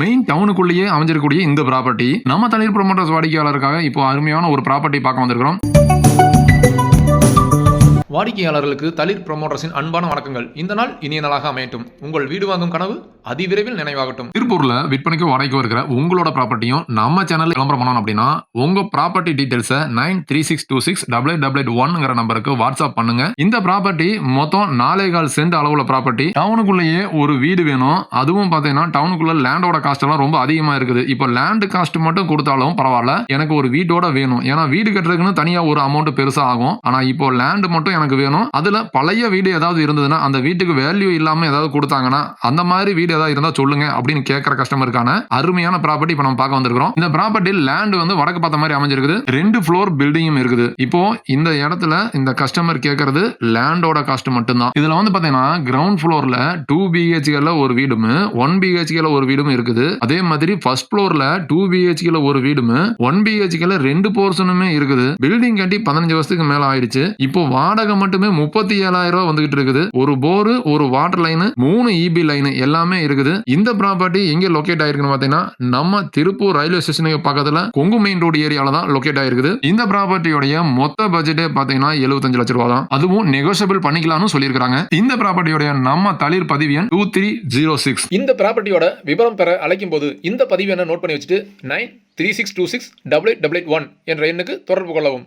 Main டவுனுக்குள்ளேயே அமைஞ்சிருக்கக்கூடிய இந்த property நம்ம தண்ணீர் ப்ரொமோட்டர்ஸ் வாடிக்கையாளருக்காக இப்போ அருமையான ஒரு ப்ராப்பர்ட்டி பார்க்க வந்திருக்கிறோம். வாடிக்கையாளர்களுக்கு தளிர் ப்ரொமோட்டர்ஸின் அன்பான வணக்கங்கள். இந்த நாள் இனிய நாளாக அமையட்டும். உங்கள் வீடு வாங்கும் கனவு அதிவிரைவில் நினைவாகட்டும். திருப்பூர்ல விற்பனைக்கு வாடகைக்கு இருக்கிற உங்களோட ப்ராப்பர்ட்டியும் நம்ம சேனல் விளம்பரம் பண்ணணும் அப்படின்னா உங்க property டீடைல்ஸை nine three six two six double eight double eight ஒன்ங்கிற நம்பருக்கு வாட்ஸ்அப் பண்ணுங்க. இந்த ப்ராப்பர்ட்டி மொத்தம் நாலே கால் சென்ட் அளவுல ப்ராப்பர்ட்டி டவுனுக்குள்ளேயே ஒரு வீடு வேணும். அதுவும் பார்த்தீங்கன்னா டவுனுக்குள்ள லேண்டோட காஸ்ட் எல்லாம் ரொம்ப அதிகமா இருக்குது. இப்போ லேண்ட் காஸ்ட் மட்டும் கொடுத்தாலும் பரவாயில்ல. எனக்கு ஒரு வீட்டோட வேணும். ஏன்னா வீடு கட்டுறதுக்குன்னு தனியா ஒரு அமௌண்ட் பெருசா ஆகும். ஆனா இப்போ லேண்ட் மட்டும் எனக்கு வேணும். அதுல பழைய வீடு ஏதாவது இருந்ததுன்னா அந்த வீட்டுக்கு வேல்யூ இல்லாம ஏதாவது கொடுத்தாங்கன்னா அந்த மாதிரி வீடு ஏதாவது இருந்தா சொல்லுங்க அப்படின்னு கேட்கற கஸ்டமருக்கான அருமையான ப்ராப்பர்ட்டி இப்போ நம்ம பார்க்க வந்திருக்கிறோம். இந்த ப்ராப்பர்ட்டி லேண்ட் வந்து வடக்கு பார்த்த மாதிரி அமைஞ்சிருக்குது. ரெண்டு ஃப்ளோர் பில்டிங்கும் இருக்குது. இப்போ இந்த இடத்துல இந்த கஸ்டமர் கேட்கறது லேண்டோட காஸ்ட் மட்டும்தான். இதுல வந்து பாத்தீங்கன்னா கிரவுண்ட் ஃப்ளோர்ல டூ பிஹெச்கேல ஒரு வீடும் ஒன் பிஹெச்கேல ஒரு வீடும் இருக்குது. அதே மாதிரி ஃபர்ஸ்ட் ஃப்ளோர்ல டூ பிஹெச்கேல ஒரு வீடும் ஒன் பிஹெச்கேல ரெண்டு போர்ஷனுமே இருக்குது. பில்டிங் கட்டி பதினஞ்சு வருஷத்துக்கு மேல ஆயிடுச்சு. இப்போ வாடகை மட்டுமே முப்பத்தி ஏழாயிரம் ரூபாய் வந்துகிட்டு இருக்குது. ஒரு போரு ஒரு வாட்டர் லைனு மூணு இபி லைன் எல்லாமே இருக்குது. இந்த ப்ராப்பர்ட்டி எங்க லொகேட் ஆயிருக்குன்னு பாத்தீங்கன்னா நம்ம திருப்பூர் ரயில்வே ஸ்டேஷனுக்கு பக்கத்துல கொங்கு மெயின் ரோடு ஏரியால தான் லொகேட் ஆயிருக்குது. இந்த ப்ராப்பர்ட்டியோடைய மொத்த பட்ஜெட்டே பாத்தீங்கன்னா எழுபத்தஞ்சு லட்ச ரூபா தான். அதுவும் நெகோசியபிள் பண்ணிக்கலாம்னு சொல்லியிருக்காங்க இந்த ப்ராப்பர்ட்டியோடைய நம்ம தளிர் பதிவு எண் டூ த்ரீ ஜீரோ சிக்ஸ் இந்த ப்ராப்பர்ட்டியோட விவரம் பெற அழைக்கும் போது இந்த பதிவு என்ன நோட் பண்ணி வச்சுட்டு nine three six two six double eight double eight one என்ற எண்ணுக்கு தொடர்பு கொள்ளவும்.